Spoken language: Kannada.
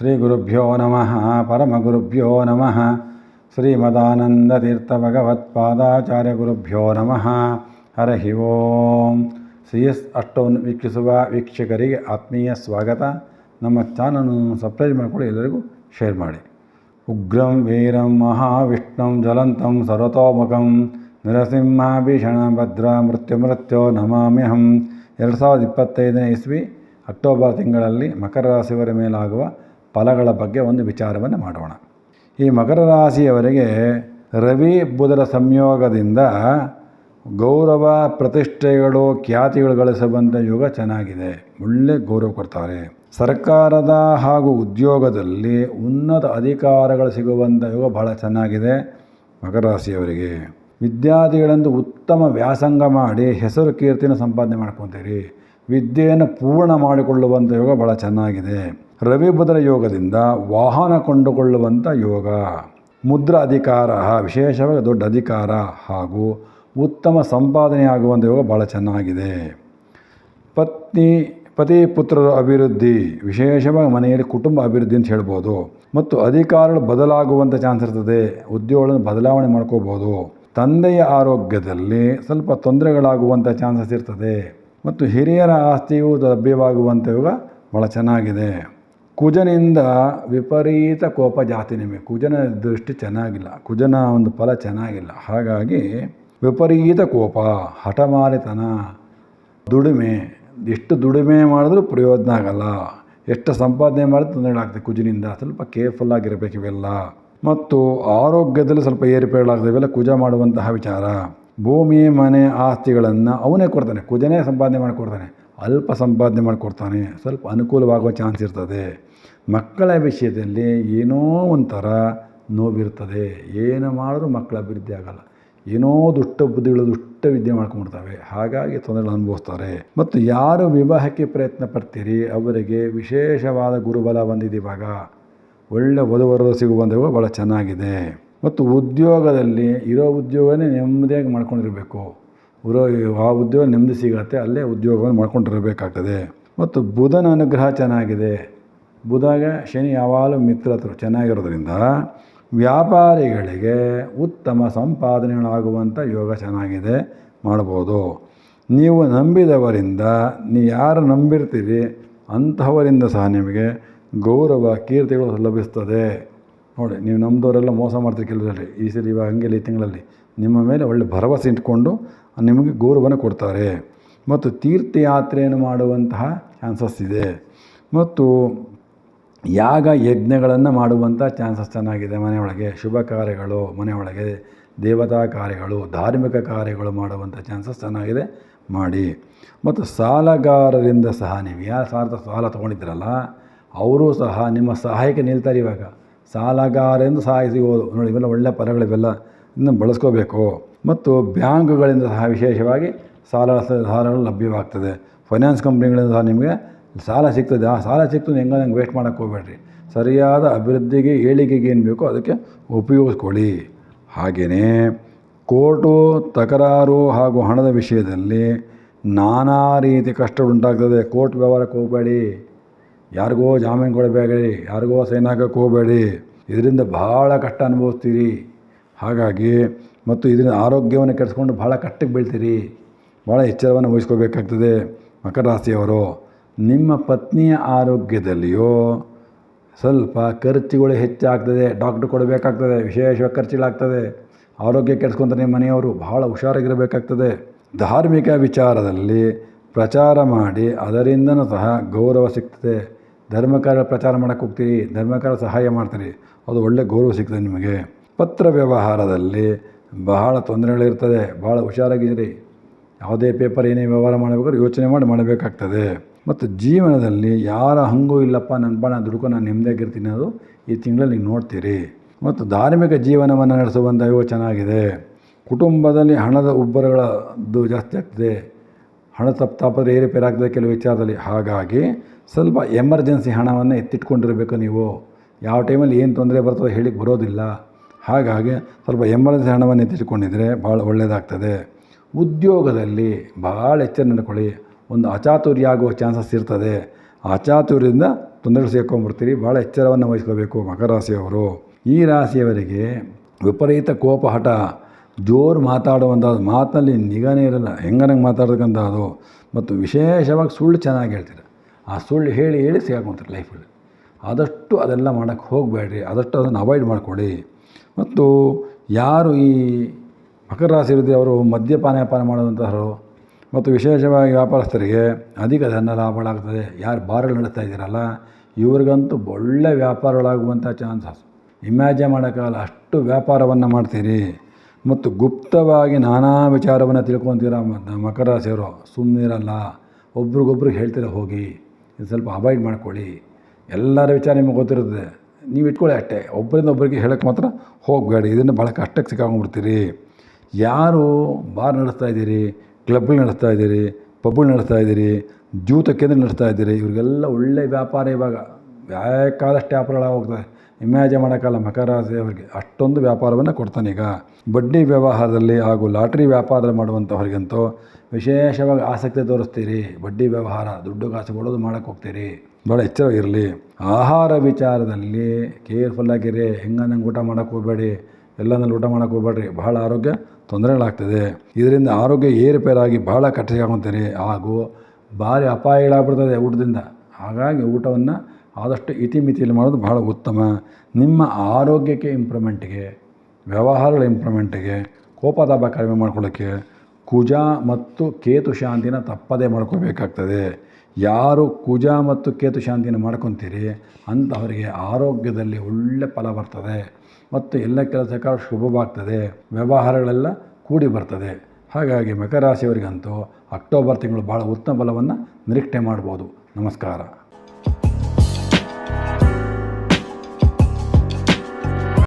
ಶ್ರೀ ಗುರುಭ್ಯೋ ನಮಃ, ಪರಮಗುರುಭ್ಯೋ ನಮಃ ಶ್ರೀಮದಾನಂದತೀರ್ಥಭಗವತ್ಪಾದಾಚಾರ್ಯ ಗುರುಭ್ಯೋ ನಮಃ. ಹರಹಿ ಓಂ. ಶ್ರೀ ಎಸ್ ಅಷ್ಟವನ್ನು ವೀಕ್ಷಿಸುವ ವೀಕ್ಷಕರಿಗೆ ಆತ್ಮೀಯ ಸ್ವಾಗತ. ನಮ್ಮ ಚಾನಲನ್ನು ಸಬ್ಸ್ಕ್ರೈಬ್ ಮಾಡಿಕೊಡಿ ಎಲ್ಲರಿಗೂ ಶೇರ್ ಮಾಡಿ. ಉಗ್ರಂ, ವೀರಂ, ಮಹಾವಿಷ್ಣುಂ ಜ್ವಲಂತಂ ಸರ್ವತೋಮುಖಂ, ನರಸಿಂಹಾಭೀಷಣ, ಭದ್ರ, ಮೃತ್ಯು, ಮೃತ್ಯೋ ನಮಾಮ್ಯಹಂ. ಎರಡು ಸಾವಿರದ ಇಪ್ಪತ್ತೈದನೇ ಇಸ್ವಿ ಅಕ್ಟೋಬರ್ ತಿಂಗಳಲ್ಲಿ ಮಕರ ರಾಶಿಯವರ ಮೇಲಾಗುವ ಫಲಗಳ ಬಗ್ಗೆ ಒಂದು ವಿಚಾರವನ್ನು ಮಾಡೋಣ. ಈ ಮಕರ ರಾಶಿಯವರಿಗೆ ರವಿ ಬುಧರ ಸಂಯೋಗದಿಂದ ಗೌರವ ಪ್ರತಿಷ್ಠೆಗಳು, ಖ್ಯಾತಿಗಳು ಗಳಿಸುವಂಥ ಯುಗ ಚೆನ್ನಾಗಿದೆ. ಒಳ್ಳೆ ಗೌರವ ಕೊಡ್ತಾರೆ. ಸರ್ಕಾರದ ಹಾಗೂ ಉದ್ಯೋಗದಲ್ಲಿ ಉನ್ನತ ಅಧಿಕಾರಗಳು ಸಿಗುವಂಥ ಯುಗ ಬಹಳ ಚೆನ್ನಾಗಿದೆ ಮಕರ ರಾಶಿಯವರಿಗೆ. ವಿದ್ಯಾರ್ಥಿಗಳಂದು ಉತ್ತಮ ವ್ಯಾಸಂಗ ಮಾಡಿ ಹೆಸರು ಕೀರ್ತಿನ ಸಂಪಾದನೆ ಮಾಡ್ಕೊತೀರಿ. ವಿದ್ಯೆಯನ್ನು ಪೂರ್ಣ ಮಾಡಿಕೊಳ್ಳುವಂಥ ಯೋಗ ಭಾಳ ಚೆನ್ನಾಗಿದೆ. ರವಿ ಯೋಗದಿಂದ ವಾಹನ ಕೊಂಡುಕೊಳ್ಳುವಂಥ ಯೋಗ. ಮುದ್ರ ಅಧಿಕಾರ, ವಿಶೇಷವಾಗಿ ದೊಡ್ಡ ಅಧಿಕಾರ ಹಾಗೂ ಉತ್ತಮ ಸಂಪಾದನೆಯಾಗುವಂಥ ಯೋಗ ಭಾಳ ಚೆನ್ನಾಗಿದೆ. ಪತ್ನಿ, ಪತಿ ಪುತ್ರರ ಅಭಿವೃದ್ಧಿ, ವಿಶೇಷವಾಗಿ ಮನೆಯಲ್ಲಿ ಕುಟುಂಬ ಅಭಿವೃದ್ಧಿ ಅಂತ ಹೇಳ್ಬೋದು. ಮತ್ತು ಅಧಿಕಾರಗಳು ಬದಲಾಗುವಂಥ ಚಾನ್ಸ್ ಇರ್ತದೆ. ಉದ್ಯೋಗಗಳನ್ನು ಬದಲಾವಣೆ ಮಾಡ್ಕೋಬೋದು. ತಂದೆಯ ಆರೋಗ್ಯದಲ್ಲಿ ಸ್ವಲ್ಪ ತೊಂದರೆಗಳಾಗುವಂಥ ಚಾನ್ಸಸ್ ಇರ್ತದೆ. ಮತ್ತು ಹಿರಿಯರ ಆಸ್ತಿಯು ಲಭ್ಯವಾಗುವಂಥ ಯೋಗ ಭಾಳ ಚೆನ್ನಾಗಿದೆ. ಕುಜನಿಂದ ವಿಪರೀತ ಕೋಪ ಜಾತಿ ನಿಮಗೆ. ಕುಜನ ದೃಷ್ಟಿ ಚೆನ್ನಾಗಿಲ್ಲ. ಕುಜನ ಒಂದು ಫಲ ಚೆನ್ನಾಗಿಲ್ಲ. ಹಾಗಾಗಿ ವಿಪರೀತ ಕೋಪ, ಹಠಮಾರಿತನ, ದುಡಿಮೆ. ಎಷ್ಟು ದುಡಿಮೆ ಮಾಡಿದ್ರೂ ಪ್ರಯೋಜನ ಆಗಲ್ಲ. ಎಷ್ಟು ಸಂಪಾದನೆ ಮಾಡಿದ್ರೆ ತೊಂದರೆಗಳಾಗ್ತದೆ ಕುಜಿನಿಂದ. ಸ್ವಲ್ಪ ಕೇರ್ಫುಲ್ ಆಗಿರಬೇಕು ಇವೆಲ್ಲ. ಮತ್ತು ಆರೋಗ್ಯದಲ್ಲಿ ಸ್ವಲ್ಪ ಏರುಪೇರುಗಳಾಗ್ತದೆ ಇವೆಲ್ಲ ಕುಜ ಮಾಡುವಂತಹ ವಿಚಾರ. ಭೂಮಿ, ಮನೆ, ಆಸ್ತಿಗಳನ್ನು ಅವನೇ ಕೊಡ್ತಾನೆ. ಕುಜನೇ ಸಂಪಾದನೆ ಮಾಡಿಕೊಡ್ತಾನೆ ಅಲ್ಪ ಸಂಪಾದನೆ ಮಾಡಿಕೊಡ್ತಾನೆ ಸ್ವಲ್ಪ ಅನುಕೂಲವಾಗುವ ಚಾನ್ಸ್ ಇರ್ತದೆ. ಮಕ್ಕಳ ವಿಷಯದಲ್ಲಿ ಏನೋ ಒಂಥರ ನೋವಿರ್ತದೆ. ಏನು ಮಾಡಿದ್ರೂ ಮಕ್ಕಳ ಅಭಿವೃದ್ಧಿ ಆಗಲ್ಲ. ಏನೋ ದುಷ್ಟ ಬುದ್ಧಿಗಳು ದುಷ್ಟ ವಿದ್ಯೆ ಮಾಡ್ಕೊಂಡ್ಬಿಡ್ತವೆ. ಹಾಗಾಗಿ ತೊಂದರೆಗಳು ಅನುಭವಿಸ್ತಾರೆ. ಮತ್ತು ಯಾರು ವಿವಾಹಕ್ಕೆ ಪ್ರಯತ್ನ ಪಡ್ತೀರಿ? ಅವರಿಗೆ ವಿಶೇಷವಾದ ಗುರುಬಲ ಬಂದಿದೆ ಇವಾಗ ಒಳ್ಳೆ ವಧುವರರು ಸಿಗುವಂಥವು ಭಾಳ ಚೆನ್ನಾಗಿದೆ. ಮತ್ತು ಉದ್ಯೋಗದಲ್ಲಿ ಇರೋ ಉದ್ಯೋಗನೇ ನೆಮ್ಮದಿಯಾಗಿ ಮಾಡ್ಕೊಂಡಿರಬೇಕು. ಇರೋ ಆ ಉದ್ಯೋಗ ನೆಮ್ಮದಿ ಸಿಗತ್ತೆ. ಅಲ್ಲೇ ಉದ್ಯೋಗವನ್ನು ಮಾಡ್ಕೊಂಡಿರಬೇಕಾಗ್ತದೆ. ಮತ್ತು ಬುಧನ ಅನುಗ್ರಹ ಚೆನ್ನಾಗಿದೆ. ಬುಧಾಗ, ಶನಿ, ಯಾವಾಗಲೂ ಮಿತ್ರತರು ಚೆನ್ನಾಗಿರೋದ್ರಿಂದ ವ್ಯಾಪಾರಿಗಳಿಗೆ ಉತ್ತಮ ಸಂಪಾದನೆಗಳಾಗುವಂಥ ಯೋಗ ಚೆನ್ನಾಗಿದೆ ಮಾಡ್ಬೋದು. ನೀವು ನಂಬಿದವರಿಂದ, ನೀ ಯಾರು ನಂಬಿರ್ತೀರಿ ಅಂತಹವರಿಂದ ಸಹ ನಿಮಗೆ ಗೌರವ, ಕೀರ್ತಿಗಳು ಲಭಿಸ್ತದೆ. ನೋಡಿ, ನೀವು ನಮ್ಮದವರೆಲ್ಲ ಮೋಸ ಮಾಡ್ತೀರಿ ಕೆಲವರಲ್ಲಿ, ಈ ಸರಿ ಇವಾಗ ಹಂಗೆಲ್ಲ ಈ ತಿಂಗಳಲ್ಲಿ. ನಿಮ್ಮ ಮೇಲೆ ಒಳ್ಳೆ ಭರವಸೆ ಇಟ್ಕೊಂಡು ನಿಮಗೆ ಗೌರವನ ಕೊಡ್ತಾರೆ. ಮತ್ತು ತೀರ್ಥಯಾತ್ರೆಯನ್ನು ಮಾಡುವಂತಹ ಚಾನ್ಸಸ್ ಇದೆ ಮತ್ತು ಯಾಗ ಯಜ್ಞಗಳನ್ನು ಮಾಡುವಂಥ ಚಾನ್ಸಸ್ ಚೆನ್ನಾಗಿದೆ ಮನೆಯೊಳಗೆ ಶುಭ ಕಾರ್ಯಗಳು ಮನೆಯೊಳಗೆ ದೇವತಾ ಕಾರ್ಯಗಳು, ಧಾರ್ಮಿಕ ಕಾರ್ಯಗಳು ಮಾಡುವಂಥ ಚಾನ್ಸಸ್ ಚೆನ್ನಾಗಿದೆ. ಮಾಡಿ. ಮತ್ತು ಸಾಲಗಾರರಿಂದ ಸಹ ನೀವು ಯಾರು ಸಾಲ ಸಾಲ ತೊಗೊಂಡಿದ್ದೀರಲ್ಲ, ಅವರು ಸಹ ನಿಮ್ಮ ಸಹಾಯಕ್ಕೆ ನಿಲ್ತಾರೆ ಇವಾಗ. ಸಾಲಗಾರರಿಂದ ಸಹಾಯ ಸಿಗೋದು. ನೋಡಿ, ಇವೆಲ್ಲ ಒಳ್ಳೆಯ ಪದಗಳಿವೆಲ್ಲ ಇನ್ನು ಬಳಸ್ಕೋಬೇಕು. ಮತ್ತು ಬ್ಯಾಂಕ್ಗಳಿಂದ ಸಹ ವಿಶೇಷವಾಗಿ ಸಾಲ ಸಾಲಗಳು ಲಭ್ಯವಾಗ್ತದೆ. ಫೈನಾನ್ಸ್ ಕಂಪ್ನಿಗಳಿಂದ ಸಹ ನಿಮಗೆ ಸಾಲ ಸಿಗ್ತದೆ. ಆ ಸಾಲ ಸಿಕ್ತು ಹೆಂಗೆ ನಂಗೆ ವೇಸ್ಟ್ ಮಾಡೋಕ್ಕೆ ಹೋಗ್ಬೇಡ್ರಿ. ಸರಿಯಾದ ಅಭಿವೃದ್ಧಿಗೆ ಏಳಿಗೆಗೆ ಏನು ಬೇಕೋ ಅದಕ್ಕೆ ಉಪಯೋಗಿಸ್ಕೊಳ್ಳಿ. ಹಾಗೆಯೇ ಕೋರ್ಟು, ತಕರಾರು ಹಾಗೂ ಹಣದ ವಿಷಯದಲ್ಲಿ ನಾನಾ ರೀತಿ ಕಷ್ಟವುಂಟಾಗ್ತದೆ ಕೋರ್ಟ್ ವ್ಯವಹಾರಕ್ಕೆ ಹೋಗಬೇಡಿ. ಯಾರಿಗೋ ಜಾಮೀನು ಕೊಡಬೇಡಿ. ಯಾರಿಗೋ ಸೈನ್ ಹೋಗಬೇಡಿ. ಇದರಿಂದ ಭಾಳ ಕಷ್ಟ ಅನುಭವಿಸ್ತೀರಿ. ಹಾಗಾಗಿ ಮತ್ತು ಇದರಿಂದ ಆರೋಗ್ಯವನ್ನು ಕೆಡಿಸ್ಕೊಂಡು ಭಾಳ ಕಷ್ಟಕ್ಕೆ ಬೀಳ್ತೀರಿ. ಭಾಳ ಎಚ್ಚರವನ್ನು ವಹಿಸ್ಕೋಬೇಕಾಗ್ತದೆ ಮಕರ ರಾಶಿಯವರು. ನಿಮ್ಮ ಪತ್ನಿಯ ಆರೋಗ್ಯದಲ್ಲಿಯೋ ಸ್ವಲ್ಪ ಖರ್ಚುಗಳು ಹೆಚ್ಚಾಗ್ತದೆ ಡಾಕ್ಟ್ರ್ ಕೊಡಬೇಕಾಗ್ತದೆ ವಿಶೇಷವಾಗಿ ಖರ್ಚುಗಳಾಗ್ತದೆ. ಆರೋಗ್ಯ ಕೆಡಿಸ್ಕೊಂತಾರೆ ನಿಮ್ಮ ಮನೆಯವರು ಬಹಳ ಹುಷಾರಾಗಿರಬೇಕಾಗ್ತದೆ. ಧಾರ್ಮಿಕ ವಿಚಾರದಲ್ಲಿ ಪ್ರಚಾರ ಮಾಡಿ ಅದರಿಂದನೂ ಸಹ ಗೌರವ ಸಿಗ್ತದೆ. ಧರ್ಮ ಪ್ರಚಾರ ಮಾಡೋಕ್ಕೆ ಹೋಗ್ತೀರಿ ಧರ್ಮ ಸಹಾಯ ಮಾಡ್ತೀರಿ, ಅದು ಒಳ್ಳೆ ಗೌರವ ಸಿಗ್ತದೆ ನಿಮಗೆ. ಪತ್ರ ವ್ಯವಹಾರದಲ್ಲಿ ಬಹಳ ತೊಂದರೆಗಳಿರ್ತದೆ ಭಾಳ ಹುಷಾರಾಗಿದ್ದೀರಿ. ಯಾವುದೇ ಪೇಪರ್ ಏನೇ ವ್ಯವಹಾರ ಮಾಡಬೇಕಾದ್ರೆ ಯೋಚನೆ ಮಾಡಿ ಮಾಡಬೇಕಾಗ್ತದೆ. ಮತ್ತು ಜೀವನದಲ್ಲಿ ಯಾರ ಹಂಗೂ ಇಲ್ಲಪ್ಪ, ನನ್ನ ಬಣ ದುಡ್ಕೊ, ನಾನು ನೆಮ್ಮದಿಯಾಗಿರ್ತೀನಿ ಅನ್ನೋದು ಈ ತಿಂಗಳಲ್ಲಿ ನೋಡ್ತೀರಿ. ಮತ್ತು ಧಾರ್ಮಿಕ ಜೀವನವನ್ನು ನಡೆಸುವಂಥ ಯೋಗ ಚೆನ್ನಾಗಿದೆ. ಕುಟುಂಬದಲ್ಲಿ ಹಣದ ಉಬ್ಬರಗಳದ್ದು ಜಾಸ್ತಿ ಆಗ್ತದೆ. ಹಣ ತಪ್ಪು ಏರಿಪೇರಾಗ್ತದೆ ಏರುಪೇರಾಗ್ತದೆ ಕೆಲವು ವಿಚಾರದಲ್ಲಿ. ಹಾಗಾಗಿ ಸ್ವಲ್ಪ ಎಮರ್ಜೆನ್ಸಿ ಹಣವನ್ನು ಎತ್ತಿಟ್ಕೊಂಡಿರಬೇಕು ನೀವು. ಯಾವ ಟೈಮಲ್ಲಿ ಏನು ತೊಂದರೆ ಬರ್ತದೆ ಹೇಳಿ ಬರೋದಿಲ್ಲ. ಹಾಗಾಗಿ ಸ್ವಲ್ಪ ಎಮರ್ಜೆನ್ಸಿ ಹಣವನ್ನು ಎತ್ತಿಟ್ಕೊಂಡಿದ್ರೆ ಭಾಳ ಒಳ್ಳೆಯದಾಗ್ತದೆ ಉದ್ಯೋಗದಲ್ಲಿ ಭಾಳ ಎಚ್ಚರ ನಡ್ಕೊಳ್ಳಿ. ಒಂದು ಅಚಾತುರ್ಯ ಆಗುವ ಚಾನ್ಸಸ್ ಇರ್ತದೆ. ಆ ಅಚಾತುರ್ಯದಿಂದ ತೊಂದರೆಗಳು ಸೇರ್ಕೊಂಡ್ಬಿಡ್ತೀರಿ. ಭಾಳ ಎಚ್ಚರವನ್ನು ವಹಿಸ್ಕೋಬೇಕು ಮಕರ ರಾಶಿಯವರು ಈ ರಾಶಿಯವರಿಗೆ ವಿಪರೀತ ಕೋಪ, ಹಠ, ಜೋರು ಮಾತಾಡುವಂಥ ಮಾತಿನಲ್ಲಿ ನಿಗಾನೇ ಇರಲ್ಲ. ಹೆಂಗನಂಗೆ ಮಾತಾಡ್ತಕ್ಕಂಥದ್ದು ಮತ್ತು ವಿಶೇಷವಾಗಿ ಸುಳ್ಳು ಚೆನ್ನಾಗಿ ಹೇಳ್ತೀರ. ಆ ಸುಳ್ಳು ಹೇಳಿ ಹೇಳಿ ಸಿಗಾಕೊಂತಾರೆ ಲೈಫಲ್ಲಿ ಆದಷ್ಟು ಅದೆಲ್ಲ ಮಾಡೋಕ್ಕೆ ಹೋಗಬೇಡ್ರಿ. ಆದಷ್ಟು ಅದನ್ನು ಅವಾಯ್ಡ್ ಮಾಡಿಕೊಡಿ ಮತ್ತು ಯಾರು ಈ ಮಕರ ರಾಶಿ ಇರುತ್ತೆ ಅವರು ಮದ್ಯಪಾನ ವ್ಯಾಪಾರ ಮತ್ತು ವಿಶೇಷವಾಗಿ ವ್ಯಾಪಾರಸ್ಥರಿಗೆ ಅಧಿಕ ಧನ ಲಾಭಗಳಾಗ್ತದೆ ಯಾರು ಬಾರ್ಗಳು ನಡೆಸ್ತಾ ಇದ್ದೀರಲ್ಲ, ಇವ್ರಿಗಂತೂ ಒಳ್ಳೆ ವ್ಯಾಪಾರಗಳಾಗುವಂಥ ಚಾನ್ಸಸ್ ಇಮ್ಯಾಜಿನ್ ಮಾಡೋಕ್ಕಾಗಲ್ಲ, ಅಷ್ಟು ವ್ಯಾಪಾರವನ್ನು ಮಾಡ್ತೀರಿ. ಮತ್ತು ಗುಪ್ತವಾಗಿ ನಾನಾ ವಿಚಾರವನ್ನು ತಿಳ್ಕೊತೀರ ಮಕರ ರಾಶಿಯವರು ಸುಮ್ಮನಿರಲ್ಲ ಒಬ್ರಿಗೊಬ್ರಿಗೆ ಹೇಳ್ತೀರ ಹೋಗಿ, ಇದು ಸ್ವಲ್ಪ ಅವಾಯ್ಡ್ ಮಾಡ್ಕೊಳ್ಳಿ. ಎಲ್ಲರ ವಿಚಾರ ನಿಮಗೆ ಗೊತ್ತಿರುತ್ತದೆ. ನೀವು ಇಟ್ಕೊಳ್ಳಿ ಅಷ್ಟೇ. ಒಬ್ಬರಿಂದ ಒಬ್ಬರಿಗೆ ಹೇಳೋಕ್ಕೆ ಮಾತ್ರ ಹೋಗಬೇಡಿ. ಇದನ್ನು ಭಾಳ ಕಷ್ಟಕ್ಕೆ ಸಿಕ್ಕಾಕೊಂಡ್ಬಿಡ್ತೀರಿ. ಯಾರು ಬಾರ್ ನಡೆಸ್ತಾ ಇದ್ದೀರಿ? ಕ್ಲಬ್ಗಳು ನಡೆಸ್ತಾ ಇದ್ದೀರಿ, ಪಬ್ಗಳು ನಡೆಸ್ತಾ ಇದ್ದೀರಿ, ಜೂತ ಕೇಂದ್ರ ನಡೆಸ್ತಾ ಇದ್ದೀರಿ, ಇವ್ರಿಗೆಲ್ಲ ಒಳ್ಳೆ ವ್ಯಾಪಾರ ಇವಾಗ. ಬೇಕಾದಷ್ಟು ವ್ಯಾಪಾರಗಳು ಹೋಗ್ತದೆ ಇಮ್ಯಾಜಿನ್ ಮಾಡೋಕ್ಕಲ್ಲ ಮಕರ ಅವರಿಗೆ. ಅಷ್ಟೊಂದು ವ್ಯಾಪಾರವನ್ನು ಕೊಡ್ತಾನೆ ಈಗ. ಬಡ್ಡಿ ವ್ಯವಹಾರದಲ್ಲಿ ಹಾಗೂ ಲಾಟ್ರಿ ವ್ಯಾಪಾರ ಮಾಡುವಂಥವ್ರಿಗಂತೂ ವಿಶೇಷವಾಗಿ ಆಸಕ್ತಿ ತೋರಿಸ್ತೀರಿ. ಬಡ್ಡಿ ವ್ಯವಹಾರ, ದುಡ್ಡು ಕಾಸು ಕೊಡೋದು ಮಾಡೋಕ್ಕೆ ಹೋಗ್ತೀರಿ. ಭಾಳ ಎಚ್ಚರವಾಗಿರಲಿ. ಆಹಾರ ವಿಚಾರದಲ್ಲಿ ಕೇರ್ಫುಲ್ಲಾಗಿರಿ. ಹೆಂಗನ್ನಂಗೆ ಊಟ ಮಾಡೋಕ್ಕೆ ಹೋಗಬೇಡಿ. ಎಲ್ಲನಲ್ಲಿ ಊಟ ಮಾಡೋಕ್ಕೆ ಹೋಗ್ಬೇಡ್ರಿ. ಬಹಳ ಆರೋಗ್ಯ ತೊಂದರೆಗಳಾಗ್ತದೆ. ಇದರಿಂದ ಆರೋಗ್ಯ ಏರುಪೇರಾಗಿ ಭಾಳ ಕಟ್ಟಿಸಿಕೊಂತೀರಿ ಹಾಗೂ ಭಾರಿ ಅಪಾಯಗಳಾಗ್ಬಿಡ್ತದೆ ಊಟದಿಂದ. ಹಾಗಾಗಿ ಊಟವನ್ನು ಆದಷ್ಟು ಇತಿಮಿತಿಯಲ್ಲಿ ಮಾಡೋದು ಬಹಳ ಉತ್ತಮ. ನಿಮ್ಮ ಆರೋಗ್ಯಕ್ಕೆ ಇಂಪ್ರೂವ್ಮೆಂಟಿಗೆ, ವ್ಯವಹಾರಗಳ ಇಂಪ್ರೂವ್ಮೆಂಟಿಗೆ ಕೋಪತಾಪ ಕಡಿಮೆ ಮಾಡ್ಕೊಳ್ಳೋಕ್ಕೆ ಕುಜ ಮತ್ತು ಕೇತು ಶಾಂತಿನ ತಪ್ಪದೇ ಮಾಡ್ಕೋಬೇಕಾಗ್ತದೆ. ಯಾರು ಕುಜ ಮತ್ತು ಕೇತು ಶಾಂತಿನ ಮಾಡ್ಕೊತೀರಿ, ಅಂಥವರಿಗೆ ಆರೋಗ್ಯದಲ್ಲಿ ಒಳ್ಳೆ ಫಲ ಬರ್ತದೆ. ಮತ್ತು ಎಲ್ಲ ಕೆಲಸ ಕಾರ್ಯ ಶುಭವಾಗ್ತದೆ. ವ್ಯವಹಾರಗಳೆಲ್ಲ ಕೂಡಿ ಬರ್ತದೆ. ಹಾಗಾಗಿ ಮಕರ ರಾಶಿಯವರಿಗಂತೂ ಅಕ್ಟೋಬರ್ ತಿಂಗಳು ಭಾಳ ಉತ್ತಮ ಬಲವನ್ನು ನಿರೀಕ್ಷೆ ಮಾಡ್ಬೋದು. ನಮಸ್ಕಾರ.